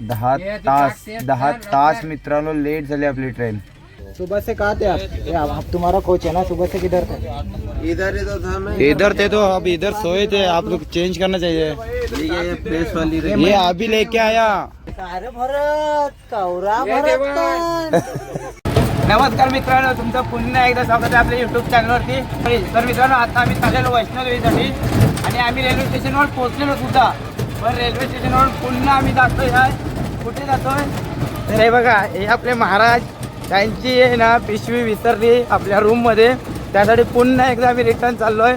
दहा तास दहा तास मित्रांनो लेट झाली आपली ट्रेन सुबह से कहा थे आप? ये आप आप तुम्हारा कोच है ना? सुबह से किधर थे? इधर ही तो था मैं। इधर थे तो अब इधर सोए थे आप लोग चेंज करना चाहिए। ये ये प्लेस वाली रही। ये अभी लेके आया। अरे भरत कौरा भरत नमस्कार मित्रांनो तुमचं पुन्हा एकदा स्वागत आहे आपल्या युट्यूब चॅनलवरती तर मित्रांनो आता आम्ही चाललेलो वैष्णोदेवीसाठी आणि आम्ही रेल्वे स्टेशनवर पोहोचलेलो सुद्धा. पण रेल्वे स्टेशनवर पुन्हा आम्ही जातोय आहे कुठे जातोय? तर हे बघा हे आपले महाराज त्यांची आहे ना पिशवी विसरली आपल्या रूममध्ये त्यासाठी पुन्हा एकदा आम्ही रिटर्न चाललोय.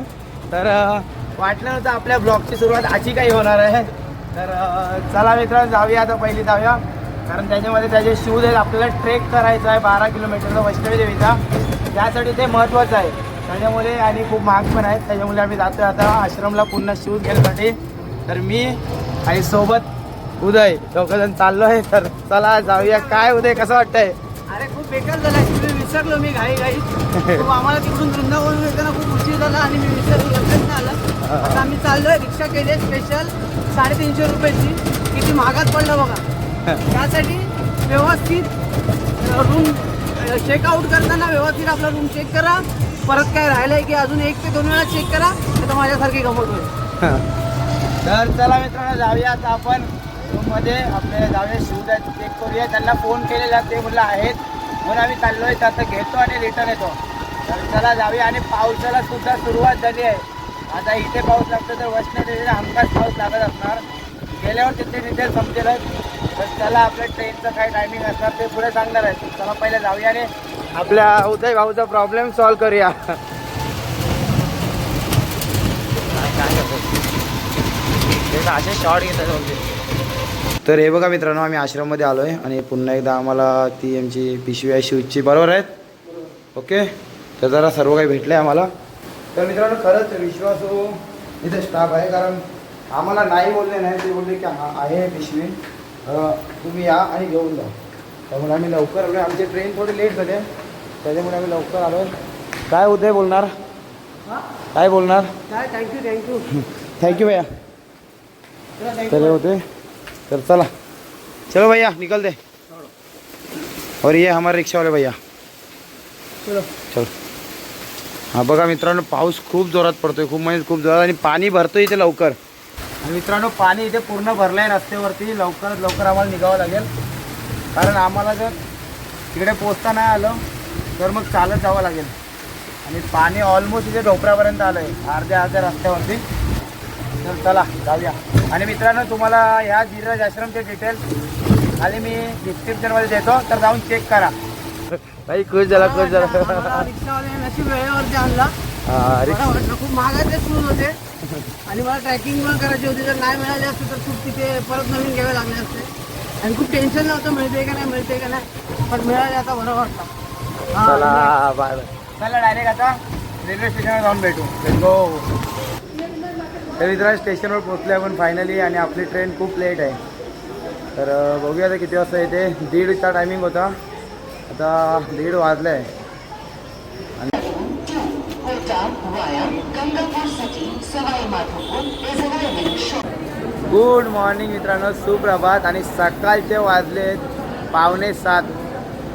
तर वाटलं नव्हतं आपल्या ब्लॉगची सुरुवात अशी काही होणार आहे. तर चला मित्र जाऊया आता पहिली जाऊया. कारण त्याच्यामध्ये त्याचे शूज आहेत आपल्याला ट्रेक करायचा आहे बारा किलोमीटरचा वैष्णवी देवीचा. त्यासाठी ते महत्त्वाचं आहे. त्याच्यामुळे आणि खूप महाग पण आहेत. त्याच्यामुळे आम्ही जातो आता आश्रमला पुन्हा शूज घेण्यासाठी तर मी आणि सोबत उदय दोघंजण चाललो आहे तर चला जाऊया. काय उदय कसं वाटतंय? अरे खूप बेकार झाला. विसरलो मी घाई घाई आम्हाला तिकडून वृंदावन येताना खूप उशीर झाला आणि मी विसरलो लक्षात नाही आलं. आता आम्ही चाललोय रिक्षा केली स्पेशल साडेतीनशे रुपयाची. किती महागात पडलं बघा. त्यासाठी व्यवस्थित रूम चेकआउट करताना व्यवस्थित आपला रूम चेक करा. परत काय राहिलंय की अजून एक ते दोन वेळा चेक करा तर माझ्यासारखी गमत होईल. तर चला मित्रांनो जाऊया आता आपण. रूममध्ये आपले जाऊया शूज आहेत चेक करूया. त्यांना फोन केलेला ते म्हणलं आहेत. म्हणून आम्ही चाललो तर आता घेतो आणि रिटर्न येतो. तर चला जाऊया आणि पावसाला सुद्धा सुरुवात झाली आहे. आता इथे पाऊस लागतो तर वैष्णोदेवीला हमखास पाऊस लागत असणार. गेल्यावर तिथे तिथे समजेलच तर त्याला आपल्या ट्रेनचं काय टायमिंग असणार ते पुढे सांगणार आहे. चला पहिले जाऊया आणि आपल्या उदय भाऊचा प्रॉब्लेम सॉल्व करूया. ते असे शॉर्ट घेतात तर हे बघा मित्रांनो आम्ही आश्रममध्ये आलो आहे आणि पुन्हा एकदा आम्हाला ती आमची पिशवी आहे शूजची. बरोबर आहेत? ओके? तर जरा सर्व काही भेटलं आहे आम्हाला. तर मित्रांनो खरंच विश्वासू इथे स्टाफ आहे. कारण आम्हाला नाही बोलले नाही ते बोलले की हा आहे पिशवी. तुम्ही या आणि घेऊन जा. त्यामुळे आम्ही लवकर आलो आमची ट्रेन थोडी लेट झाली. त्याच्यामुळे आम्ही लवकर आलो काय उदय बोलणार? काय बोलणार? काय? थँक्यू थँक्यू थँक्यू भैया. तर हे होते. तर चला। चलो भैया निकल दे। और ये हमारे रिक्षा वाले भैया। चलो। चल। हा बघा मित्रांनो पाऊस खूप जोरात पडतोय खूप म्हणजे खूप जोरात आणि पाणी भरतोय इथे लवकर. आणि मित्रांनो पाणी इथे पूर्ण भरलं आहे रस्त्यावरती लवकरात लवकर आम्हाला निघावं लागेल. कारण आम्हाला जर तिकडे पोचता नाही आलं तर मग चालत जावं लागेल. आणि पाणी ऑलमोस्ट इथे ढोपऱ्यापर्यंत आलं आहे अर्ध्या अर्ध्या रस्त्यावरती. तर चला जाऊया. आणि मित्रांनो तुम्हाला या धीरज आश्रमचे डिटेल्स खाली मी डिस्क्रिप्शनमध्ये देतो तर जाऊन चेक करा. काही खुश झाला खुश झाला. रिक्षावाले नशीब वेळेवरती आणला. खूप महागाचे शूज होते. आणि मला ट्रॅकिंग पण करायची होती जर नाही मिळाले असते तर खूप तिथे परत नवीन घ्यावे लागले असते. आणि खूप टेन्शन नव्हतं मिळते का नाही मिळते का नाही. पण मिळाले आता बरं वाटतं हा, चला बाय बाय. चला डायरेक्ट आता रेल्वे स्टेशनवर जाऊन भेटू. गो तर मित्रांनो स्टेशनवर पोचले आपण फायनली आणि आपली ट्रेन खूप लेट आहे. तर बघूया आता किती वाजता येते. दीडचा टायमिंग होता. आता दीड वाजलं आहे गुड मॉर्निंग मित्रांनो सुप्रभात. आणि सकाळचे वाजले पावणे सात.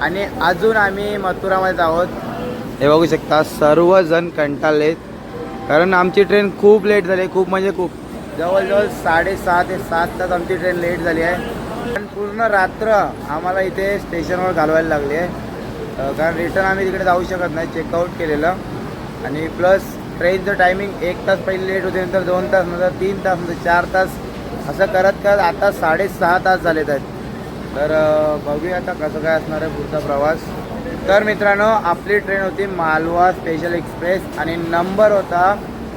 आणि अजून आम्ही मथुरामध्ये आहोत. हे बघू शकता सर्वजण कंटाळलेत. कारण आमची ट्रेन खूप लेट झाली आहे खूप म्हणजे खूप. जवळजवळ साडेसहा ते सात तास आमची ट्रेन लेट झाली आहे. पण पूर्ण रात्र आम्हाला इथे स्टेशनवर घालवायला लागली आहे. कारण रिटर्न आम्ही तिकडे जाऊ शकत नाही चेकआउट केलेलं. आणि प्लस ट्रेनचं टायमिंग एक तास पहिले लेट होते नंतर दोन तास नंतर तीन तास नंतर चार तास. असं करत करत आता साडेसहा तास झालेत आहेत. तर बघूया आता कसं काय असणार आहे पुढचा प्रवास. तर मित्रांनो आपली ट्रेन होती मालवा स्पेशल एक्सप्रेस आणि नंबर होता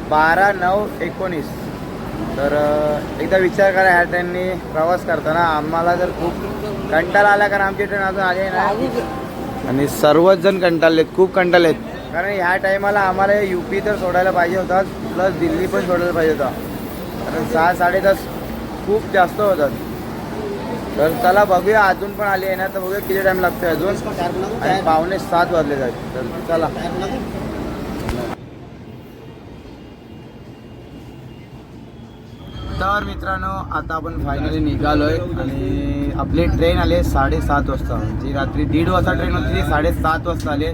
बारा नऊ एकोणीस. तर एकदा विचार करा ह्या ट्रेननी प्रवास करताना आम्हाला जर खूप कंटाळा आला कारण आमची ट्रेन अजून आली नाही. आणि सर्वच जण कंटाळलेत खूप कंटाळलेत. कारण ह्या टायमाला आम्हाला यू पी तर सोडायला पाहिजे होता प्लस दिल्ली पण सोडायला पाहिजे होता. कारण सहा साडे तास खूप जास्त होतात. तर चला बघूया अजून पण आली आहे ना तर बघूया किती टाईम लागतोय अजून. आणि पावणे सात वाजले जाईल तर चला. तर मित्रांनो आता आपण फायनली निघालोय आणि आपली ट्रेन आली साडेसात वाजता. जी रात्री दीड वाजता ट्रेन होती ती साडेसात वाजता आली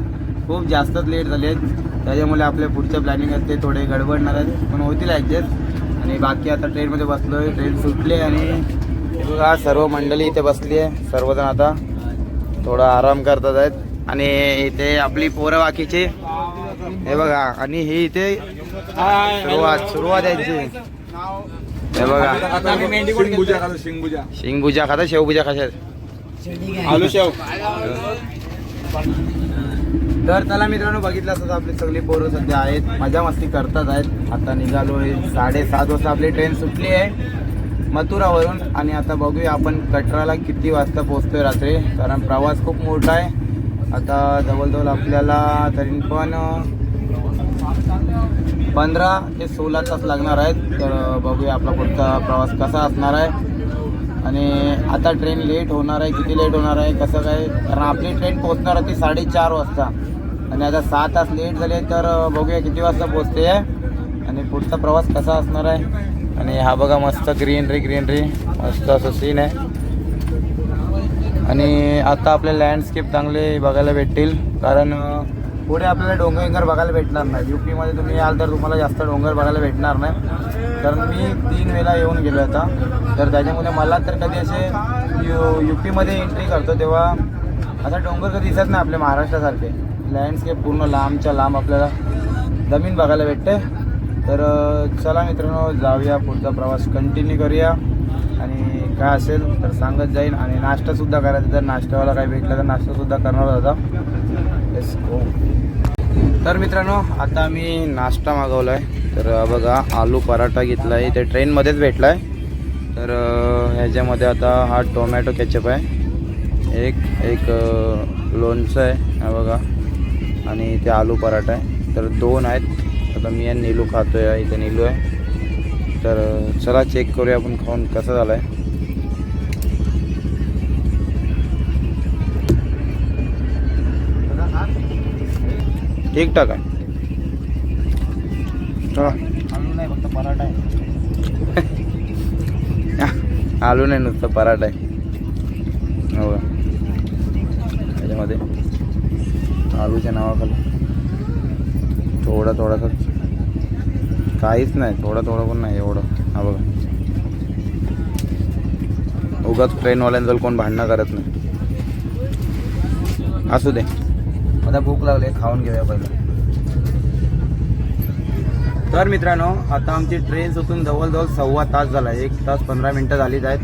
खूप जास्तच लेट झाले त्याच्यामुळे आपले पुढचे प्लॅनिंग आहेत ते थोडे गडबडणार आहेत. पण होतील ॲडजस्ट आणि बाकी आता ट्रेनमध्ये बसलोय ट्रेन सुटली आणि बघा सर्व मंडळी इथे बसली आहे सर्वजण आता थोडा आराम करतात आहेत. आणि इथे आपली पोरं बाकीची. हे बघा आणि ही इथे सुरुवात सुरुवात यांची. हे बघा. शिंगभुजा खातो शेवभुजा आलू शेव. तर चला मित्रांनो बघितलं असतं आपली सगळी पोरं सध्या आहेत मजा मस्ती करतात आहेत. आता निघालोय साडेसात वाजता आपली ट्रेन सुटली आहे. मथुरावरून. आणि आता बघूया आपण कटराला किती वाजता पोहोचतोय रात्री. कारण प्रवास खूप मोठा आहे. आता जवळजवळ आपल्याला तरी पण पंधरा ते सोळा तास लागणार आहेत. तर बघूया आपला पुढचा प्रवास कसा असणार आहे. आणि आता ट्रेन लेट होणार आहे. किती लेट होणार आहे? कसं काय? कारण आपली ट्रेन पोहोचणार होती साडेचार वाजता. आणि आता सहा तास लेट झाले. तर बघूया किती वाजता पोचते आहे. आणि पुढचा प्रवास कसा असणार आहे. आणि हा बघा मस्त ग्रीनरी ग्रीनरी मस्त असं सीन आहे. आणि आता आपले लँडस्केप चांगले बघायला भेटतील. कारण पुढे आपल्याला डोंगर विंगर बघायला भेटणार नाही. यू पीमध्ये तुम्ही याल तर तुम्हाला जास्त डोंगर बघायला भेटणार नाही. कारण मी तीन वेळा येऊन गेलो आता. तर त्याच्यामुळे मला तर कधी असे यू यू पीमध्ये एंट्री करतो तेव्हा असा डोंगर कधी दिसत नाही आपल्या महाराष्ट्रासारखे. लँडस्केप पूर्ण लांबच्या लांब आपल्याला जमीन बघायला भेटते. तर चला मित्रांनो जाऊया पुढचा प्रवास. कंटिन्यू करूया. आणि काय असेल तर सांगत जाईन आणि नाश्तासुद्धा करायचा. जर नाश्त्यावाला काही भेटला तर नाश्तासुद्धा करणार होता. येस हो तर मित्रांनो आता मी नाश्ता मागवला आहे तर बघा आलू पराठा घेतला आहे ते ट्रेनमध्येच भेटला आहे तर ह्याच्यामध्ये आता हा टोमॅटो केचप आहे. एक एक लोणचं आहे. बघा. आणि ते आलू पराठा आहे. तर दोन आहेत. आता मी आणि नीलू खातो आहे इथे नीलू आहे. तर चला चेक करूया आपण खाऊन कसं झालं आहे ठीकठाक आहे. आलू नाही फक्त पराठा आहे आलू नाही नुसतं पराठा आहे. हो का? त्याच्यामध्ये आलूच्या नावाखाली थोडा थोडासा काहीच नाही थोडं थोडं पण नाही एवढं. हा बघा. उगाच ट्रेनवाल्यांजवळ कोण भांडणं करत नाही. असू दे. आता भूक लागली खाऊन घेऊया पहिलं. तर मित्रांनो आता आमची ट्रेन सुटून जवळजवळ सव्वा तास झाला एक तास पंधरा मिनटं झालीच आहेत.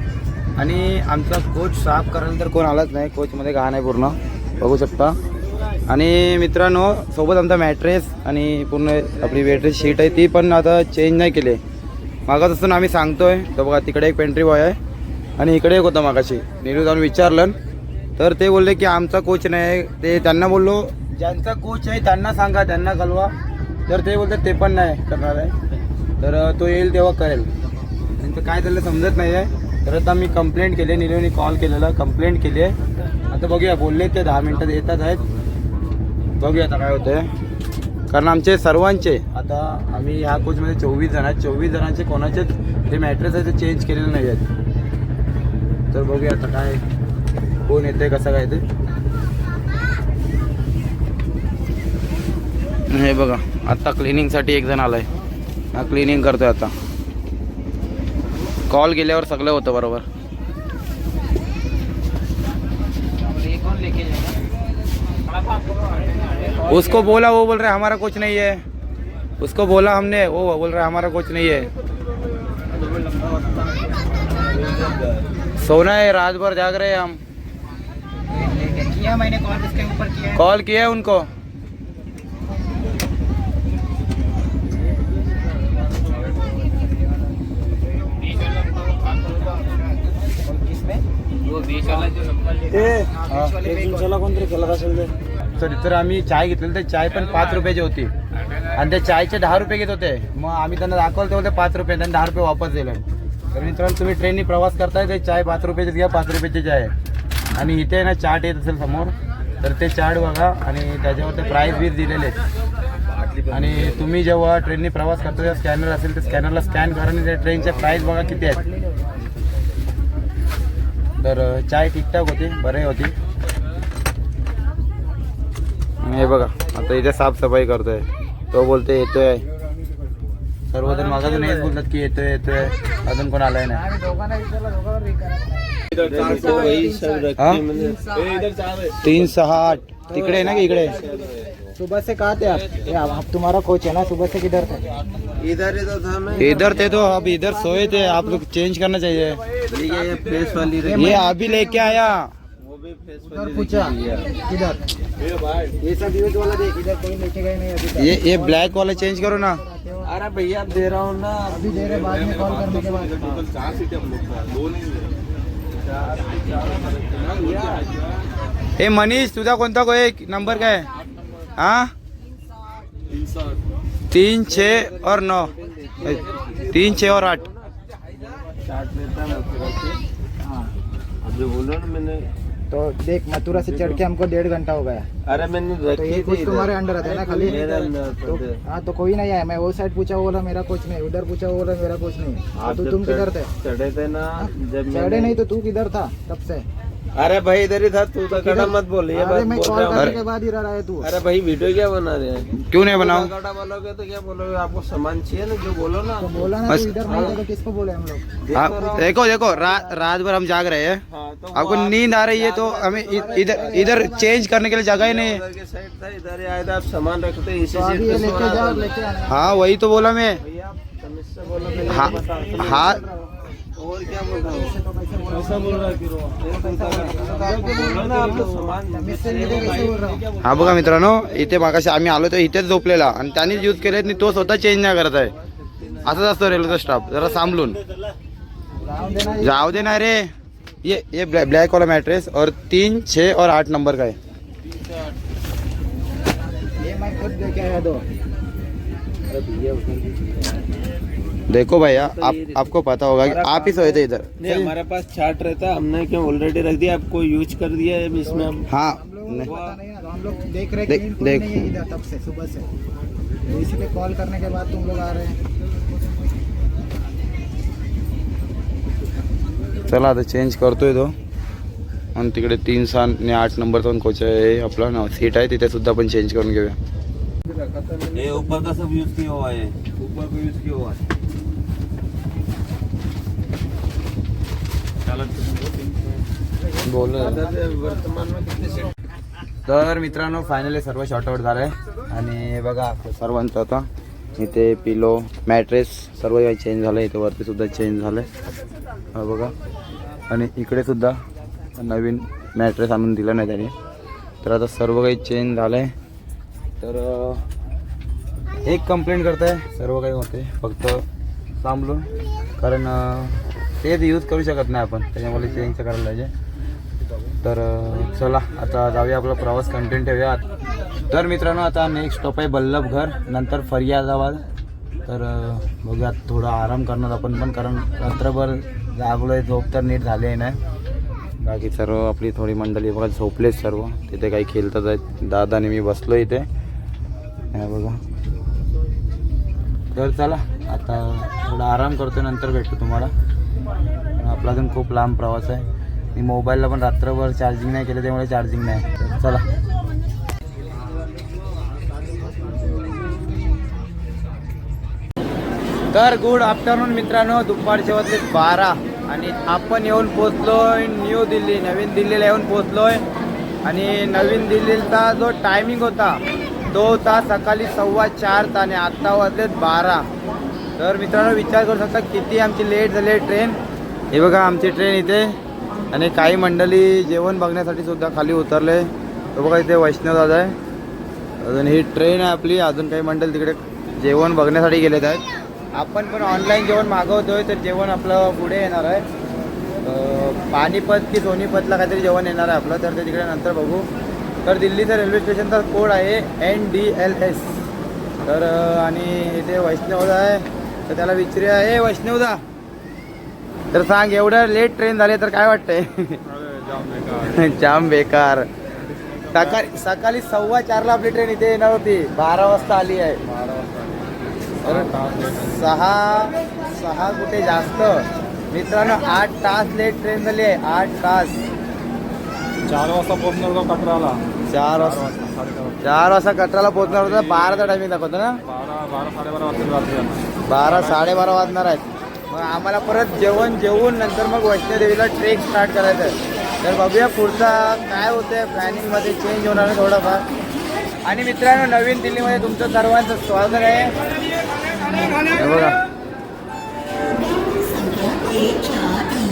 आणि आमचा कोच साफ करायला तर कोण आलाच नाही. कोचमध्ये घाण आहे पूर्ण. बघू शकता. आणि मित्रांनो सोबत आमचा मॅट्रेस आणि पूर्ण आपली बेडरेस शीट आहे ती पण आता चेंज नाही केली. मागत असताना आम्ही सांगतोय तर बघा तिकडे एक पेंट्री बॉय आहे आणि इकडे एक होता मागाशी. निरू जाऊन विचारलं. तर ते बोलले की आमचा कोच नाही ते त्यांना बोललो ज्यांचा कोच आहे त्यांना सांगा त्यांना कळवा तर ते बोलतात ते पण नाही करणार आहे. तर तो येईल तेव्हा करेल. त्यांचं काय झालं समजत नाही आहे तर आता मी कंप्लेंट केली निलूने कॉल केलेला कंप्लेंट केली आहे. आता बघूया बोलले ते दहा मिनटात येतात आहेत. बघूया आता काय होतंय. कारण आमचे सर्वांचे आता आम्ही ह्या कोचमध्ये चोवीस जण आहेत. चोवीस जणांचे कोणाचेच जे मॅट्रेस आहे ते चेंज केलेले नाही आहेत. तर बघूया आता काय कोण येते कसं काय ते. हे बघा आत्ता क्लिनिंगसाठी एक जण आलाय. हा क्लिनिंग करतोय आता. कॉल गेल्यावर सगळं होतं बरोबर. उसको बोला, वो बोल रहा है, हमारा कुछ नहीं है। उसको बोला हमने, वो बोल रहा है, हमारा कुछ नहीं है। सोना है, रात भर जाग रहे हैं हम। मैंने कॉल इसके ऊपर किया कॉल किया उनको सॉरी तर आम्ही चाय घेतलेली तर चाय पण पाच रुपयाची होती. आणि त्या चायचे दहा रुपये घेत होते. मग आम्ही त्यांना दाखवलं ते होते पाच रुपये त्यांना दहा रुपये वापस दिले. तर मित्रांनो तुम्ही ट्रेननी प्रवास करताय ते चाय पाच रुपयाची घ्या पाच रुपयाची चाय आणि इथे आहे ना चार्ट येत असेल समोर तर ते चार्ट बघा. आणि त्याच्यावर ते प्राईस बी दिलेले आहेत. आणि तुम्ही जेव्हा ट्रेननी प्रवास करता तेव्हा स्कॅनर असेल तर स्कॅनरला स्कॅन करा आणि त्या ट्रेनच्या प्राईस बघा किती आहेत. तर चाय ठीकठाक होती बरे होती. हे बघा आता इथे साफसफाई करतोय. तो बोलतोय येतोय. सर्वजण मागाजून हेच बोलतात की येतोय येतोय. अजून कोण आलाय नाही. तीन सहा आठ. तिकडे आहे ना की इकडे? सुबह से कहा थे आप ये आप तुम्हारा कोच है ना? सुबह से किधर थे? इधर ही तो था मैं। इधर थे तो अब इधर सोए थे। आप लोग चेंज करना चाहिए। ये ये फेस वाली ये अभी लेके आया। पूछा है। किधर ये सब यूज़ वाला देख इधर। कोई लेके गए नहीं अभी ये ये ब्लैक वाला चेंज करो ना। अरे भैया अब दे रहा हूँ ना। अभी दे रहे बाद में कॉल करने के बाद। टोटल चार सीटें हम लोग का दो नहीं है हे मनीष तुझा कोणता को एक नंबर काय हा? तीन छ और नौ। तीन छ और आठ। चार्ट लेता हाँ। अब जो बोलो ना मैंने तो देख मथुरा से चढ़ के हमको डेढ़ घंटा हो गया। अरे मैंने तो रखी ये थी कुछ तुम्हारे अंडर आता है ना खाली? तो हाँ तो कोई नहीं आया मैं वो साइड पूछा वो बोला मेरा कुछ नहीं। उधर पूछा वो बोला मेरा कुछ नहीं। तो तुम किधर थे? चढ़े थे ना जब चढ़े नहीं तो तू किधर था तब से? अरे भाई इधर ही था तू तो कटा मत बोल ये अरे बात मैं कॉल करने के बाद इधर आया तू। अरे भाई वीडियो क्या बना रहे हैं? क्यों नहीं बनाओ कटा बोलोगे तो क्या बोलोगे? आपको सामान चाहिए ना जो बोलो ना। तो बोला ना बस- इधर नहीं तो किसको बोले हम लोग? हाँ, देखो देखो देखो रात भर हम जाग रहे हैं। हाँ, तो आपको नींद आ रही है तो हमें इधर इधर चेंज करने के लिए जगह ही नहीं है। उधर के साइड था इधर ही आया आप सामान रखते इसी तो रहा हाँ वही तो बोला मैं। हाँ। हाँ और क्या बोल रहा हूँ ऐसा बोल रहा हा बघा मित्रांनो इथे मागाशी आम्ही आलो तर इथेच झोपलेला. आणि त्यांनीच यूज केले आणि तो स्वतः चेंज नाही करत आहे. असंच असतो रेल्वेचा स्टाफ जरा सांभाळून. जाऊ दे ना रे. ये ये ब्लैक ब्लॅक वाला मैट्रेस और तीन छः और आठ नंबर का है ये मैं खुद दो देखो भैया आप आपको पता होगा कि आप ही सोए थे इधर। नहीं हमारे पास चार्ट रहता हमने क्यों ऑलरेडी रख दिया आपको यूज़ कर दिया है इसमें हम। हाँ हम लोगों नहीं। को पता नहीं है तो हम लोग देख रहे हैं देख। नहीं इधर तब से सुबह से। तो कॉल करने के बाद तुम लोग आ रहे हैं। चला आता चेंज करतोय तो आणि तिकडे तीन सहा आणि आठ नंबरचा पण कोच आहे आपला ना सीट आहे तिथे सुद्धा आपण चेंज करून घेऊया। ये ऊपर का सब यूज़ किया हुआ है? ऊपर को यूज़ किया हुआ है। तर मित्रांनो फायनली सर्व शॉर्ट आउट आणि बघा आपलं सर्वांचं आता इथे पिलो मॅट्रेस सर्व काही चेंज झालं इथे वरती सुद्धा चेंज झालं बघा. आणि इकडे सुद्धा नवीन मॅट्रेस आणून दिलं नाही त्याने. तर आता सर्व काही चेंज झालं आहे तर एक कंप्लेंट करताय. सर्व काही होते फक्त थांबलो. कारण ते तेच यूज करू शकत नाही आपण. त्याच्यामुळे चेंज करायला पाहिजे. तर चला आता जाऊया आपला प्रवास. कंटिन्यू ठेवूया तर मित्रांनो आता नेक्स्ट स्टॉप आहे बल्लभघर नंतर फरियादाबाद. तर बघूया थोडा आराम करणार आपण पण कारण रात्रभर जागलो आहे झोप तर नीट झाली आहे नाही बाकी सर्व आपली थोडी मंडळी बघा झोपलेच सर्व. तिथे काही खेळतात आहेत. दादा आणि मी बसलो इथे. बघा. तर चला आता थोडा आराम करतो नंतर भेटतो तुम्हाला. आपला अजून खूप लांब प्रवास आहे. मी मोबाईलला पण रात्रभर चार्जिंग नाही केलं त्यामुळे चार्जिंग नाही. चला. तर गुड आफ्टरनून मित्रांनो दुपारचे वाजले बारा आणि आपण येऊन पोचलोय न्यू दिल्ली नवीन दिल्लीला येऊन पोचलोय आणि नवीन दिल्लीचा जो टायमिंग होता तो होता सकाळी सव्वा चार आणि आत्ता वाजलेत बारा. तर मित्रांनो विचार करू शकता किती आमची लेट झाली आहे ट्रेन हे बघा आमची ट्रेन इथे. आणि काही मंडळी जेवण बघण्यासाठी सुद्धा खाली उतरले. तो बघा इथे वैष्णव दादा आहे. अजून ही ट्रेन आहे आपली. अजून काही मंडळ तिकडे जेवण बघण्यासाठी गेलेत आहेत. आपण पण ऑनलाईन जेवण मागवतोय तर जेवण आपलं पुढे येणार आहे. पानिपत की सोनीपतला काहीतरी जेवण येणार आहे आपलं. तर ते तिकडे नंतर बघू. तर दिल्लीचं रेल्वे स्टेशनचा कोड आहे एन डी एल एस तर आणि इथे वैष्णव आहे. तर त्याला विचारूया. ए वैष्णवदा. तर सांग एवढं लेट ट्रेन झाली तर काय वाटतंय? जाम बेकार. सकाळी सकाळी सव्वा चारला आपली ट्रेन इथे येणार होती. बारा वाजता आली आहे. सहा सहा कुठे जास्त? मित्रांनो आठ तास लेट ट्रेन झाली आहे. आठ तास. चार वाजता पोहोचणार होता कटराला. चार वाजता चार वाजता कटराला पोहोचणार होता. बाराचा टायमिंग दाखवतो ना? बारा बारा साडेबारा वाजता. बारा साडेबारा वाजणार आहेत. मग आम्हाला परत जेवण जेवून नंतर मग वैष्णोदेवीला ट्रेक स्टार्ट करायचं आहे. तर बघूया पुढचा काय होतंय प्लॅनिंगमध्ये चेंज होणार आहे थोडंफार. आणि मित्रांनो नवीन दिल्लीमध्ये तुमचं सर्वांचं स्वागत आहे. बघा.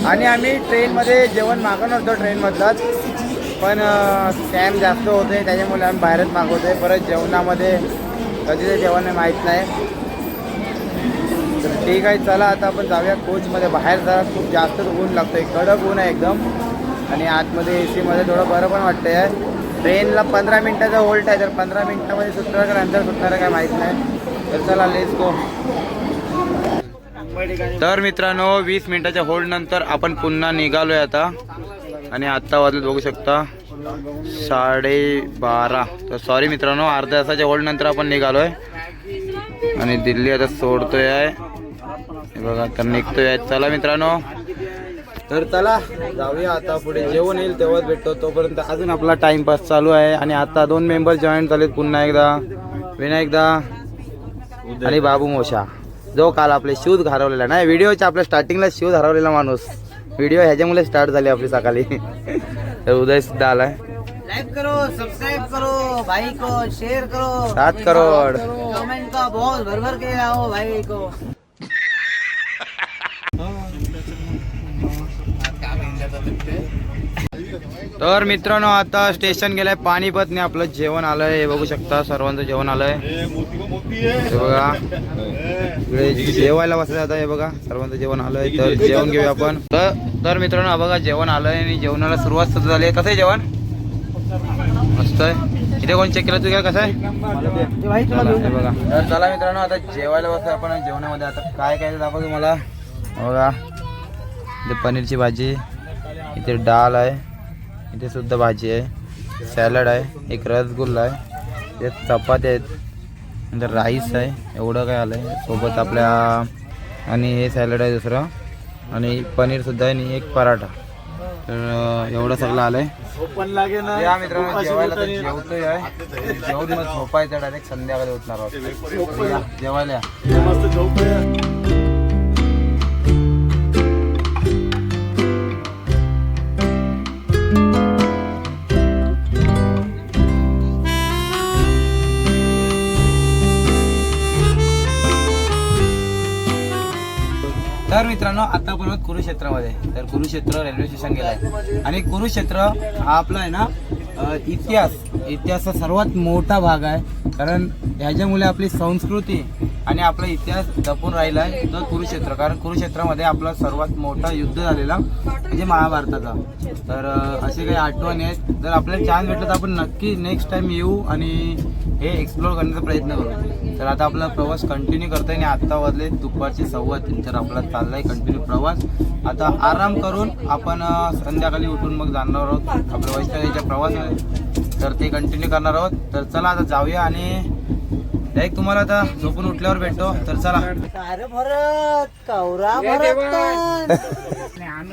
आणि आम्ही ट्रेनमध्ये जेवण मागवणार होतो ट्रेनमधलाच पण स्कॅम जास्त होते त्याच्यामुळे आम्ही बाहेरच मागवतोय. परत जेवणामध्ये कधी ते जेवण आहे माहीत नाही. ठीक आहे चला आता आपण जाऊया कोचमध्ये. बाहेर जरा खूप जास्त ऊन लागतोय. कडक ऊन आहे एकदम. आणि आतमध्ये ए सीमध्ये थोडं बरं पण वाटतंय. ट्रेनला पंधरा मिनटाचा होल्ट आहे. तर पंधरा मिनटामध्ये सुटणार का नंतर सुटणार काय माहीत नाही. तर चला लेस गो तर मित्रांनो वीस मिनिटाच्या होल्ड नंतर आपण पुन्हा निघालोय आता. आणि आत्ता वाजलेत बघू शकता. साडे बारा. तर सॉरी मित्रांनो अर्ध्या तासाच्या होल्ड नंतर आपण निघालोय. आणि दिल्ली आता सोडतोय. आहे बघा तर निघतोय. आहे चला मित्रांनो. तर चला जाऊया आता पुढे. जेवण येईल तेव्हाच भेटतो. तोपर्यंत अजून आपला टाइमपास चालू आहे. आणि आता दोन मेंबर जॉईन झालेत पुन्हा एकदा. विनायकदा आणि बाबू मोशा. जो काल आपले शूज हरवलेला नाही व्हिडिओच्या आपल्या स्टार्टिंगला शूज हरवलेला माणूस. व्हिडिओ ह्याच्यामुळे स्टार्ट झाली आपली सकाळी. तर उदय सुद्धा आलाय. लाइक करो सब्सक्राइब करो भाई को शेयर करो. सात करोड. कमेंट का बहुत भर भर के आओ भाई को. तर मित्रांनो आता स्टेशन गेलंय पाणीपतने आपलं जेवण आलंय. हे बघू शकता सर्वांचं जेवण आलंय. हे बघा. इकडे जेवायला बसलं आता हे बघा. सर्वांचं जेवण आलंय. तर जेवण घेऊया आपण. तर तर मित्रांनो बघा जेवण आलंय आणि जेवणाला सुरुवात सुद्धा झाली आहे. कसं आहे जेवण? मस्त आहे. इथे कोण चेक केलं? तू काय कसं आहे? बघा. तर चला मित्रांनो आता जेवायला बसतो आपण जेवणामध्ये. आता काय काय ते दाखवतो तुम्हाला? बघा. पनीरची भाजी. इथे डाळ आहे इथे सुद्धा भाजी आहे सॅलड आहे एक रसगुल्ला आहे इथे चपात्या आहेत नंतर राईस आहे एवढं काय आलं आहे सोबत आपल्या आणि हे सॅलड आहे दुसरं आणि पनीरसुद्धा आहे आणि एक पराठा. तर एवढं सगळं आलं आहे या मित्रांनो जेवायला तर जेवतोय आहे. जेवून मग झोपायचं डायरेक्ट संध्याकाळी उठणार आहोत. या, जेवायला आतापर्यंत आता कुरुक्षेत्रामध्ये. तर कुरुक्षेत्र रेल्वे स्टेशन गेलाय. आणि कुरुक्षेत्र हा आपला आहे ना इतिहास. इतिहासाचा सर्वात मोठा भाग आहे. कारण ह्याच्यामुळे आपली संस्कृती आणि आपला इतिहास जपून राहिला आहे तो कुरुक्षेत्र. कारण कुरुक्षेत्रामध्ये आपला सर्वात मोठा युद्ध झालेला म्हणजे महाभारताचा. तर असे काही आठवणी आहेत. जर आपल्याला चान्स भेटला तर आपण नक्की नेक्स्ट टाइम येऊ आणि हे एक्सप्लोर करण्याचा प्रयत्न करू. तर आता आपला प्रवास कंटिन्यू करतोय आणि आता वाजले दुपारचे सव्वा तीन. तर आपला चाललाय कंटिन्यू प्रवास. आता आराम करून आपण संध्याकाळी उठून मग जाणार आहोत. आपल्या वैष्णवीच्या प्रवास आहे तर ते कंटिन्यू करणार आहोत. तर चला आता जाऊया आणि डायरेक्ट तुम्हाला आता झोपून उठल्यावर भेटतो. तर चला.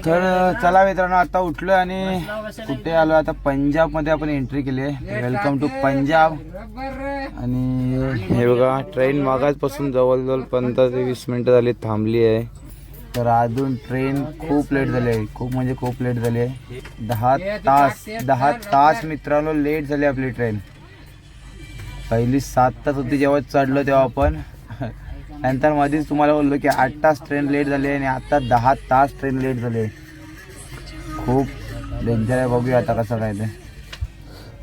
तर चला मित्रांनो आता उठलोय आणि कुठे आलो आता पंजाबमध्ये आपण एंट्री केली आहे. Welcome to Punjab. आणि हे बघा ट्रेन मागासपासून जवळजवळ पंधरा ते वीस मिनिटं झाली थांबली आहे. तर अजून ट्रेन खूप लेट झाली आहे. खूप म्हणजे खूप लेट झाली आहे. दहा तास दहा तास मित्रांनो लेट झाली आपली ट्रेन पहिली सात तास होती जेव्हा चढलो तेव्हा आपण. नंतर मध्येच तुम्हाला बोललो की आठ तास ट्रेन लेट झाली आहे आणि आत्ता दहा तास ट्रेन लेट झाली. आहे खूप डेंजर आहे. बघूया आता कसं काय ते.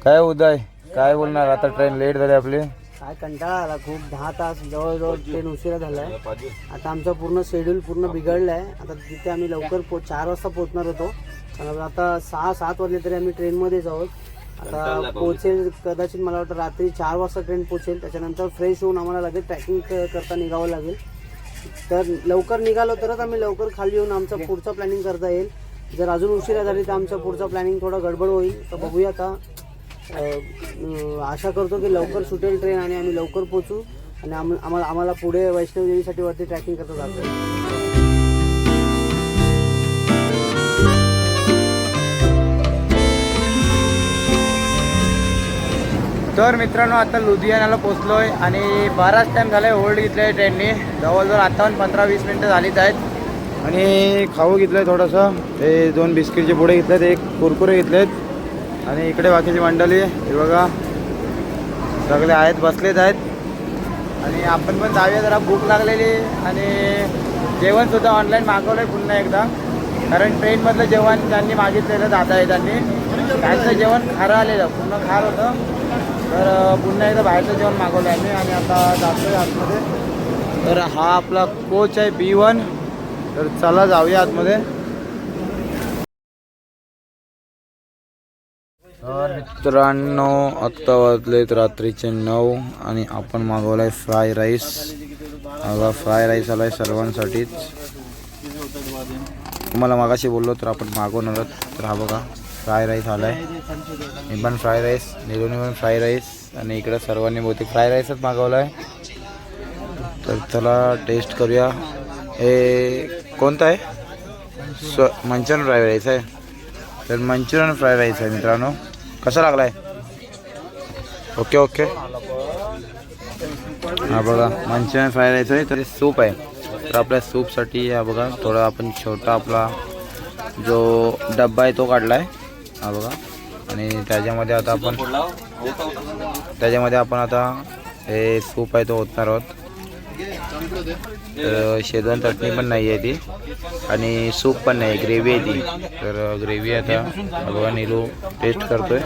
काय उदय? काय बोलणार? आता ट्रेन लेट झाली आपली. काय कंटाळा आला. खूप दहा तास जवळजवळ ट्रेन उशिरा झाला आहे आता आमचं पूर्ण शेड्यूल पूर्ण बिघडलाय. आता तिथे आम्ही लवकर पो चार वाजता पोहोचणार होतो. आता सहा सात वाजले तरी आम्ही ट्रेनमध्येच आहोत आता पोहोचेल कदाचित मला वाटतं रात्री चार वाजता ट्रेन पोहोचेल. त्याच्यानंतर फ्रेश होऊन आम्हाला लगेच ट्रॅकिंग करता निघावं लागेल. तर लवकर निघालो तरच आम्ही लवकर खाली येऊन आमचं पुढचं प्लॅनिंग करता येईल. जर अजून उशिरा झाली तर आमचं पुढचं प्लॅनिंग थोडं गडबड होईल. तर बघूया आता. आशा करतो की लवकर सुटेल ट्रेन आणि आम्ही लवकर पोचू आणि आम- आम्हाला आम्हाला पुढे वैष्णव देवीसाठी वरती ट्रॅकिंग करता जातो. तर मित्रांनो आता लुधियानाला पोचलो आहे आणि बराच टाइम झालाय होल्ड आहे ट्रेननी. जवळजवळ आता पण पंधरा वीस मिनटं झालीच आहेत. आणि खाऊ घेतलंय थोडंसं. ते दोन बिस्किटचे पुढे घेतलेत एक कुरकुरे घेतलेत. आणि इकडे बाकीची मंडळी हे बघा. सगळे आहेत बसलेच आहेत. आणि आपण पण जाऊया जरा भूक लागलेली. आणि जेवणसुद्धा ऑनलाईन मागवलं आहे पुन्हा एकदा. कारण ट्रेनमधलं जेवण त्यांनी मागितलेलं दादा आहे त्यांनी. त्यांचं जेवण खारं आलेलं पूर्ण खार होतं. तर पुन्हा एकदा बाहेरचं जेवण मागवलं आहे मी आणि आता जातोय आतमध्ये. तर हा आपला कोच आहे बी वन तर चला जाऊया आतमध्ये. तर मित्रांनो आत्ता वाजलेत रात्रीचे नऊ आणि आपण मागवलाय फ्राय राईस. आला फ्राय राईस आलाय सर्वांसाठीच. तुम्हाला मागाशी बोललो तर आपण मागवणार तर हा बघा फ्राय राईस आलाय. आहे निबन फ्राय राईस निरोनी पण फ्राय राईस आणि इकडं सर्वांनी बहुतेक फ्राय राईसच मागवलाय. तर चला टेस्ट करूया. हे कोणतं आहे? स्व मंचुरियन फ्राय राईस आहे. तर मंचुरियन फ्राय राईस आहे मित्रांनो. कसा लागला आहे ओके ओके. हा बघा मंचुरियन फ्राय राईस आहे. तर सूप आहे. तर आपल्या सूपसाठी हा बघा थोडा आपण छोटा आपला जो डब्बा आहे तो काढला आहे हा बघा. आणि त्याच्यामध्ये आता आपण त्याच्यामध्ये आपण आता हे सूप आहे तो ओतणार आहोत. तर शेजवान चटणी पण नाही आहे ती. आणि सूप पण नाही ग्रेव्ही आहे ती. तर ग्रेव्ही आता बघा नीलू टेस्ट करतोय.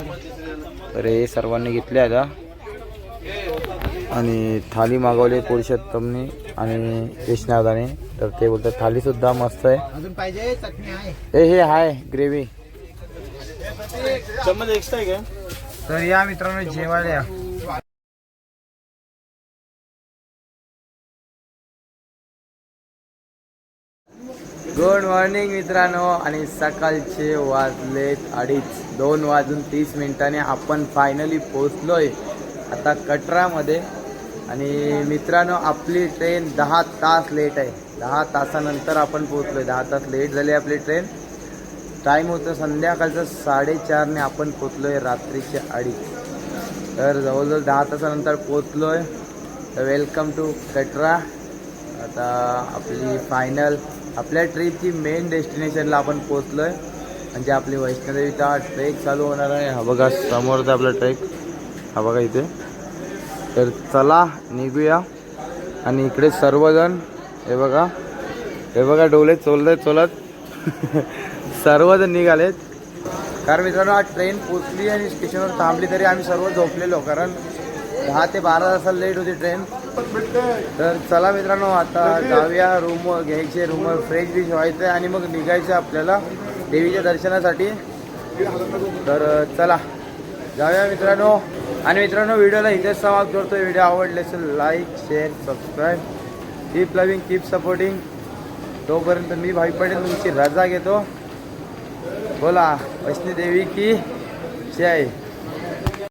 तर हे सर्वांनी घेतले आता. आणि थाली मागवली पुरुषोत्तमनी आणि कृष्णादाने तर ते बोलतात थालीसुद्धा मस्त आहे. हे हे आहे ग्रेव्ही. चम्मच एक्स्ट्रा आहे काय तर या मित्रांनो जेवायला या. गुड मॉर्निंग मित्रांनो. आणि सकाळचे वाजलेत अडीच. दोन वाजून तीस मिनिटांनी आपण फायनली पोचलोय आता कटरामध्ये. आणि मित्रांनो आपली ट्रेन दहा तास लेट आहे. दहा तासानंतर आपण पोचलोय दहा तास लेट झाली आपली ट्रेन टाईम होतं संध्याकाळचं साडेचारने आपण पोचलोय रात्रीचे अडीच. तर जवळजवळ दहा तासानंतर पोचलोय. तर वेलकम टू कटरा. आता आपली फायनल आपल्या ट्रीपची मेन डेस्टिनेशनला आपण पोचलोय. म्हणजे आपली वैष्णोदेवीचा ट्रेक चालू होणार आहे. हा बघा समोरचा आपला ट्रेक हा बघा इथे. तर चला निघूया. आणि इकडे सर्वजण हे बघा. हे बघा डोले चोलत चोलत सर्वजण निघालेत. कारण मित्रांनो आज ट्रेन पोचली आणि स्टेशनवर थांबली तरी आम्ही सर्व झोपलेलो कारण दहा ते बारा तासाला लेट होती ट्रेन तर चला मित्रांनो आता जाऊया रूम घ्यायचे रूमवर फ्रेश बिश व्हायचं आणि मग निघायचं आपल्याला देवीच्या दर्शनासाठी. तर चला. जाऊया मित्रांनो. आणि मित्रांनो व्हिडिओला इथेच समाप्त करतो. व्हिडिओ आवडले असेल like share subscribe keep loving keep supporting तोपर्यंत मी भाई पटेल तुमची रजा घेतो. बोला वैष्णोदेवी की जय?